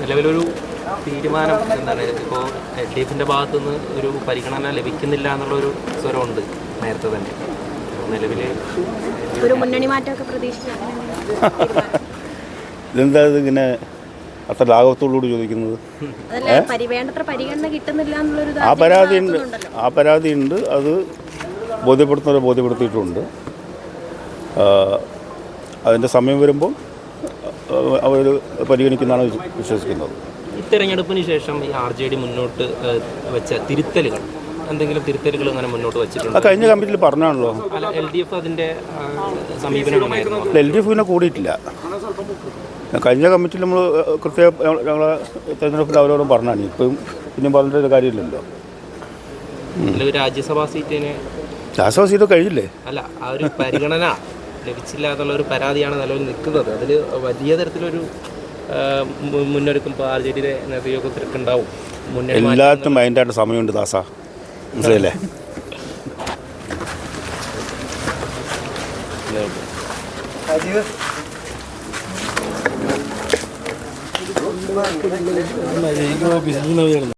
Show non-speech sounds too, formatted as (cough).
നിലവിലൊരു തീരുമാനം എന്താണ്? ഇപ്പോൾ എൽ ഡി എഫിന്റെ ഭാഗത്തു നിന്ന് ഒരു പരിഗണന ലഭിക്കുന്നില്ല എന്നുള്ളൊരു സ്വരമുണ്ട് നേരത്തെ തന്നെ. നിലവിൽ ഒരു മുന്നണി മാറ്റമൊക്കെ പ്രതീക്ഷിച്ചു (laughs) ഇതെന്താ ഇതിങ്ങനെ അത്ര ലാഘവത്തോടുകൂടി ചോദിക്കുന്നത്? ആ പരാതി ഉണ്ട് ആ പരാതി ഉണ്ട് അത് ബോധ്യപ്പെടുത്തുന്നവരെ ബോധ്യപ്പെടുത്തിയിട്ടുണ്ട്. അതിന്റെ സമയം വരുമ്പോൾ അവർ പരിഗണിക്കുന്നതാണ് വിശ്വസിക്കുന്നത്. തെരഞ്ഞെടുപ്പിന് ശേഷം ഈ ആർ ജെ ഡി മുന്നോട്ട് വെച്ച തിരുത്തലുകൾ എന്തെങ്കിലും തിരുത്തലുകൾ അങ്ങനെ മുന്നോട്ട് വെച്ചിട്ടുണ്ട്? കഴിഞ്ഞ കമ്മിറ്റിയിൽ പറഞ്ഞാണല്ലോ എൽ ഡി എഫ് അതിന്റെ സമീപനമായിരുന്നു സമീപനം എൽ ഡി എഫ് പിന്നെ കൂടിയിട്ടില്ല. കഴിഞ്ഞ കമ്മിറ്റിയിൽ നമ്മൾ കൃത്യം ഞങ്ങളെ തെരഞ്ഞെടുപ്പിൽ അവരോടും പറഞ്ഞാണ് ഇപ്പം പിന്നെ പറഞ്ഞിട്ടൊരു കാര്യമില്ലല്ലോ. രാജ്യസഭാ സീറ്റിന് രാസവ ഇത് കഴിഞ്ഞില്ലേ? അല്ല ആ ഒരു പരിഗണന ലഭിച്ചില്ല എന്നുള്ള ഒരു പരാതിയാണ് നിലവിൽ നിൽക്കുന്നത്. അതിൽ വലിയ തരത്തിലൊരു മുന്നൊരുക്കം ഇപ്പോൾ ആർ ജെ ഡിയുടെ നേതൃയോഗത്തിലൊക്കെ ഉണ്ടാവും എല്ലാത്തിനും അതിന്റെ സമയമുണ്ട് ദാസ. മനസ്സിലല്ലേ ഓഫീസിൽ എന്നുള്ളത്.